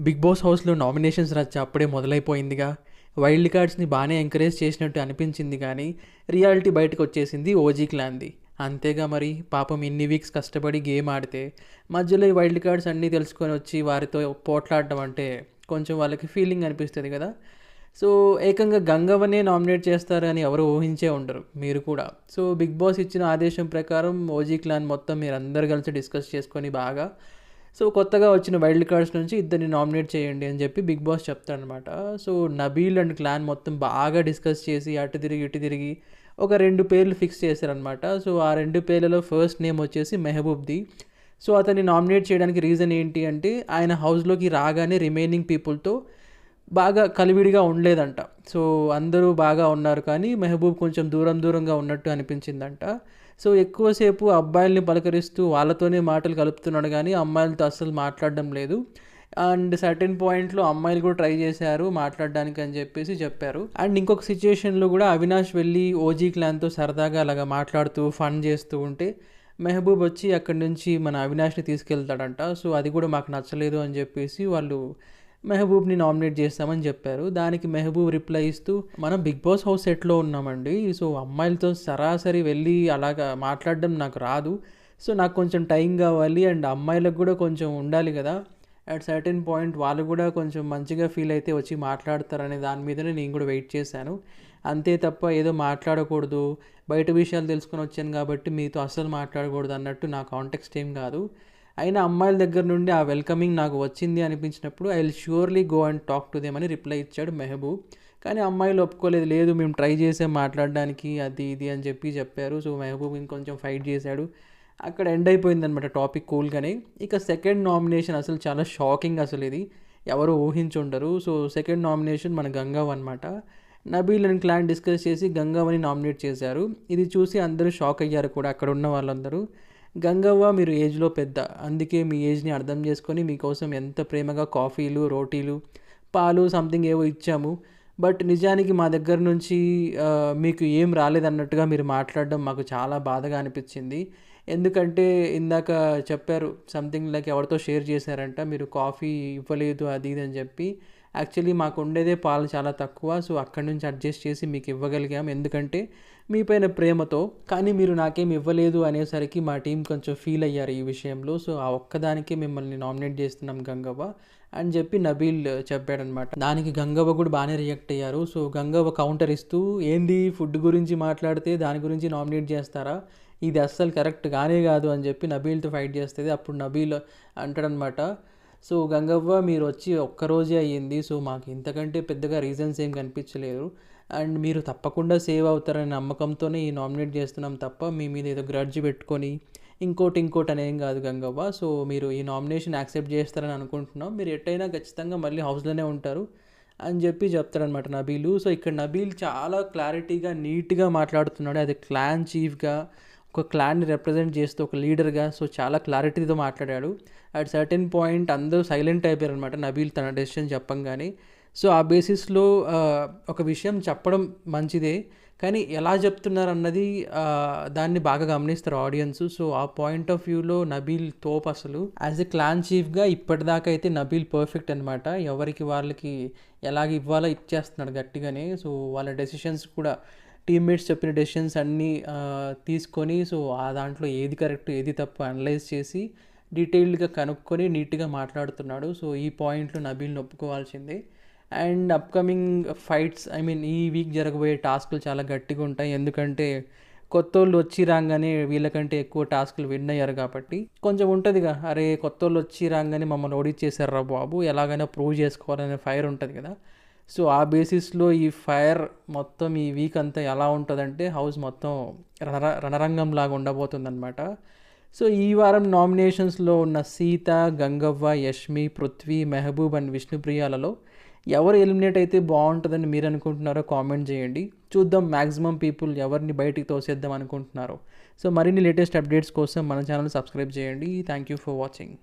Big boss హౌస్లో nominations రచ్చ అప్పుడే మొదలైపోయిందిగా. వైల్డ్ కార్డ్స్ని బాగానే ఎంకరేజ్ చేసినట్టు అనిపించింది కానీ రియాలిటీ బయటకు వచ్చేసింది ఓజీ క్లాన్ది. అంతేగా మరి పాపం ఇన్ని వీక్స్ కష్టపడి గేమ్ ఆడితే మధ్యలో ఈ వైల్డ్ కార్డ్స్ అన్నీ తెలుసుకొని వచ్చి వారితో పోట్లాడడం అంటే కొంచెం వాళ్ళకి ఫీలింగ్ అనిపిస్తుంది కదా. సో ఏకంగా గంగవ్వనే నామినేట్ చేస్తారని ఎవరు ఊహించే ఉండరు మీరు కూడా. సో బిగ్ బాస్ ఇచ్చిన ఆదేశం ప్రకారం ఓజీ క్లాన్ మొత్తం మీరు అందరు కలిసి డిస్కస్ చేసుకొని బాగా సో కొత్తగా వచ్చిన వైల్డ్ కార్డ్స్ నుంచి ఇద్దరిని నామినేట్ చేయండి అని చెప్పి బిగ్ బాస్ చెప్తాడనమాట సో నబీల్ అండ్ క్లాన్ మొత్తం బాగా డిస్కస్ చేసి అటు తిరిగి ఇటు తిరిగి ఒక రెండు పేర్లు ఫిక్స్ చేశారనమాట సో ఆ రెండు పేర్లలో ఫస్ట్ నేమ్ వచ్చేసి మెహబూబ్ది. సో అతన్ని నామినేట్ చేయడానికి రీజన్ ఏంటి అంటే ఆయన హౌస్లోకి రాగానే రిమైనింగ్ పీపుల్తో బాగా కలివిడిగా ఉండలేదంట. సో అందరూ బాగా ఉన్నారు కానీ మెహబూబ్ కొంచెం దూరం దూరంగా ఉన్నట్టు అనిపించిందంట. సో ఎక్కువసేపు అబ్బాయిల్ని పలకరిస్తూ వాళ్ళతోనే మాటలు కలుపుతున్నాడు కానీ అమ్మాయిలతో అస్సలు మాట్లాడడం లేదు. అండ్ సర్టెన్ పాయింట్లో అమ్మాయిలు కూడా ట్రై చేశారు మాట్లాడడానికి అని చెప్పేసి చెప్పారు. అండ్ ఇంకొక సిచ్యుయేషన్లో కూడా అవినాష్ వెళ్ళి ఓజీ క్లాన్తో సరదాగా అలాగా మాట్లాడుతూ ఫన్ చేస్తూ ఉంటే మెహబూబ్ వచ్చి అక్కడి నుంచి మన అవినాష్ని తీసుకెళ్తాడంట. సో అది కూడా మాకు నచ్చలేదు అని చెప్పేసి వాళ్ళు మెహబూబ్ని నామినేట్ చేస్తామని చెప్పారు. దానికి మెహబూబ్ రిప్లై ఇస్తూ మనం బిగ్ బాస్ హౌస్ సెట్లో ఉన్నామండి. సో అమ్మాయిలతో సరాసరి వెళ్ళి అలాగా మాట్లాడడం నాకు రాదు. సో నాకు కొంచెం టైం కావాలి అండ్ అమ్మాయిలకు కూడా కొంచెం ఉండాలి కదా. అట్ సర్టెన్ పాయింట్ వాళ్ళు కూడా కొంచెం మంచిగా ఫీల్ అయితే వచ్చి మాట్లాడతారనే దాని మీదనే నేను కూడా వెయిట్ చేశాను. అంతే తప్ప ఏదో మాట్లాడకూడదు. బయట విషయాలు తెలుసుకొని వచ్చాను కాబట్టి మీతో అస్సలు మాట్లాడకూడదు అన్నట్టు నా కాంటెక్స్ట్ ఏం కాదు. అయినా అమ్మాయిల దగ్గర నుండి ఆ వెల్కమింగ్ నాకు వచ్చింది అనిపించినప్పుడు I will surely go and talk to them అని రిప్లై ఇచ్చాడు మెహబూబ్ కానీ అమ్మాయిలు ఒప్పుకోలేదు లేదు మేము ట్రై చేసాం మాట్లాడడానికి అది ఇది అని చెప్పి చెప్పారు. సో మెహబూబ్ ఇంకొంచెం ఫైట్ చేశాడు. అక్కడ ఎండ్ అయిపోయింది అనమాట టాపిక్ కూల్గానే. ఇక సెకండ్ నామినేషన్ అసలు చాలా షాకింగ్ అసలు ఇది. ఎవరు ఊహించుండరు. సో సెకండ్ నామినేషన్ మన గంగావ్ అనమాట నబీల్ అండ్ క్లాన్ డిస్కస్ చేసి గంగావని నామినేట్ చేశారు. ఇది చూసి అందరూ షాక్ అయ్యారు కూడా అక్కడ ఉన్న వాళ్ళందరూ. గంగవ్వ మీరు ఏజ్లో పెద్ద అందుకే మీ ఏజ్ని అర్థం చేసుకొని మీకోసం ఎంత ప్రేమగా కాఫీలు రోటీలు పాలు సంథింగ్ ఏవో ఇచ్చాము. బట్ నిజానికి మా దగ్గర నుంచి మీకు ఏం రాలేదన్నట్టుగా మీరు మాట్లాడడం మాకు చాలా బాధగా అనిపించింది. ఎందుకంటే ఇందాక చెప్పారు సంథింగ్ లైక్ ఎవరితో షేర్ చేశారంట మీరు కాఫీ ఇవ్వలేదు అది ఇది అని చెప్పి. యాక్చువల్లీ మాకు ఉండేదే పాలు చాలా తక్కువ సో అక్కడి నుంచి అడ్జస్ట్ చేసి మీకు ఇవ్వగలిగాం. ఎందుకంటే మీ పైన ప్రేమతో కానీ మీరు నాకేం ఇవ్వలేదు అనేసరికి మా టీం కొంచెం ఫీల్ అయ్యారు ఈ విషయంలో. సో ఆ ఒక్కదానికే మిమ్మల్ని నామినేట్ చేస్తున్నాం గంగవ్వ అని చెప్పి నబీల్ చెప్పాడనమాట. దానికి గంగవ్వ కూడా బాగానే రియాక్ట్ అయ్యారు. సో గంగవ్వ కౌంటర్ ఇస్తూ ఏంది ఫుడ్ గురించి మాట్లాడితే దాని గురించి నామినేట్ చేస్తారా? ఇది అస్సలు కరెక్ట్ కానే కాదు అని చెప్పి నబీల్తో ఫైట్ చేస్తుంది. అప్పుడు నబీల్ అంటాడనమాట సో గంగవ్వ మీరు వచ్చి ఒక్కరోజే అయ్యింది సో మాకు ఇంతకంటే పెద్దగా రీజన్స్ ఏం కనిపించలేదు. అండ్ మీరు తప్పకుండా సేవ్ అవుతారనే నమ్మకంతోనే ఈ నామినేట్ చేస్తున్నాం తప్ప మీ మీద ఏదో గ్రడ్జ్ పెట్టుకొని ఇంకోటి ఇంకోటి అనేం కాదు గంగవ్వ. సో మీరు ఈ నామినేషన్ యాక్సెప్ట్ చేస్తారని అనుకుంటున్నాం. మీరు ఎట్టయినా ఖచ్చితంగా మళ్ళీ హౌస్లోనే ఉంటారు అని చెప్పి చెప్తాడనమాట నబీలు. సో ఇక్కడ నబీల్ చాలా క్లారిటీగా నీట్గా మాట్లాడుతున్నాడు. అది క్లాన్ చీఫ్గా ఒక క్లాన్ని రిప్రజెంట్ చేస్తూ ఒక లీడర్గా సో చాలా క్లారిటీతో మాట్లాడాడు. అట్ సర్టెన్ పాయింట్ అందరూ సైలెంట్ అయిపోయారు అనమాట నబీల్ తన డెసిషన్ చెప్పంగానే. సో ఆ బేసిస్లో ఒక విషయం చెప్పడం మంచిదే. కానీ ఎలా చెప్తున్నారు అన్నది దాన్ని బాగా గమనిస్తారు ఆడియన్స్ సో ఆ పాయింట్ ఆఫ్ వ్యూలో నబీల్ తోప్ అసలు. యాజ్ ఎ క్లాన్ చీఫ్గా ఇప్పటిదాకా అయితే నబీల్ పర్ఫెక్ట్ అనమాట ఎవరికి వాళ్ళకి ఎలాగ ఇవ్వాలో ఇచ్చేస్తున్నాడు గట్టిగానే. సో వాళ్ళ డెసిషన్స్ కూడా టీమ్మేట్స్ చెప్పిన డెసిషన్స్ అన్నీ తీసుకొని సో ఆ దాంట్లో ఏది కరెక్ట్ ఏది తప్పు అనలైజ్ చేసి డీటెయిల్డ్గా కనుక్కొని నీట్గా మాట్లాడుతున్నాడు. సో ఈ పాయింట్లో నబీల్ని ఒప్పుకోవాల్సిందే and upcoming fights I mean ఈ వీక్ జరగబోయే టాస్క్లు చాలా గట్టిగా ఉంటాయి. ఎందుకంటే కొత్త వాళ్ళు వచ్చి రాగానే వీళ్ళకంటే ఎక్కువ టాస్క్లు విన్ అయ్యారు కాబట్టి. కొంచెం ఉంటుందిగా అరే కొత్త వాళ్ళు వచ్చి రాగానే మమ్మల్ని ఓడిచ్చేసారు రా బాబు ఎలాగైనా ప్రూవ్ చేసుకోవాలనే ఫైర్ ఉంటుంది కదా. సో ఆ బేసిస్లో ఈ ఫైర్ మొత్తం ఈ వీక్ అంతా ఎలా ఉంటుందంటే హౌస్ మొత్తం రణ రణరంగం లాగా ఉండబోతుందన్నమాట. సో ఈ వారం నామినేషన్స్లో ఉన్న సీత గంగవ్వ యష్మి పృథ్వీ మెహబూబ్ అండ్ విష్ణుప్రియాలలో ఎవరు ఎలిమినేట్ అయితే బాగుంటుందని మీరు అనుకుంటున్నారో కామెంట్ చేయండి. చూద్దాం మ్యాక్సిమం పీపుల్ ఎవరిని బయటికి తోసేద్దాం అనుకుంటున్నారో. సో మరిన్ని లేటెస్ట్ అప్డేట్స్ కోసం మన ఛానల్ సబ్స్క్రైబ్ చేయండి. Thank you for watching.